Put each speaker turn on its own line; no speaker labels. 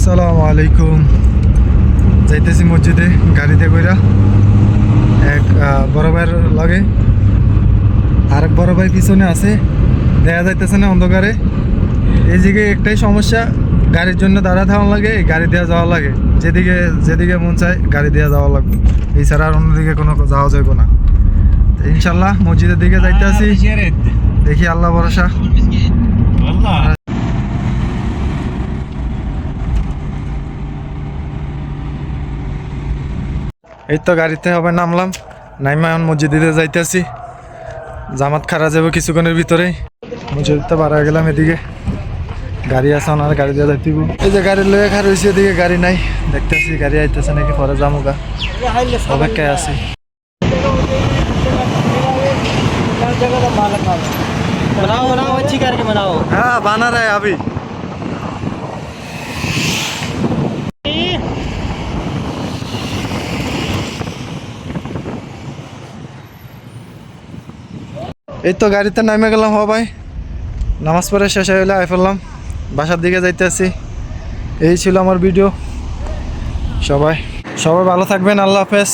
আসসালামু আলাইকুম। যাইতেছি মসজিদে গাড়িতে কইরা। এক বড় ভাইয়ের লগে। আরেক বড় ভাই পিছনে আছে দেখা যাইতেছে না অন্ধকারে। এই দিকে একটাই সমস্যা গাড়ির জন্য দাঁড়া থাকা লাগে গাড়ি দেওয়া যাওয়া লাগে। যেদিকে যেদিকে মন চায় গাড়ি দেওয়া যাওয়া লাগবে। এছাড়া আর অন্যদিকে কোনো যাওয়া যাবে না। ইনশাল্লাহ মসজিদের দিকে যাইতে আছি দেখি আল্লাহ ভরসা। এই তো গাড়িতে হবে নামলাম নাইমা এখন মসজিদে যাইতেছি জামাত খারা যাবো কিছুক্ষণের ভিতরেই মসজিদে বাড়া গেলাম এদিকে গাড়ি আছে ওনার গাড়ি দিয়ে যাইতেব এই যে গাড়ি লয়ে খার হয়েছে এদিকে গাড়ি নাই দেখতেছি গাড়ি আইতেছে নাকি পরে যাবো গা অপেক্ষায় আছি
बनाओ बनाओ अच्छी करके बनाओ
হ্যাঁ বানা রে আবি এই তো গাড়িতে নামে গেলাম হ ভাই। নামাজ পড়ে শেষ হয়ে গেলে আই ফেললাম বাসার দিকে যাইতে আসি এই ছিল আমার ভিডিও সবাই সবাই ভালো থাকবেন, আল্লাহ হাফেজ।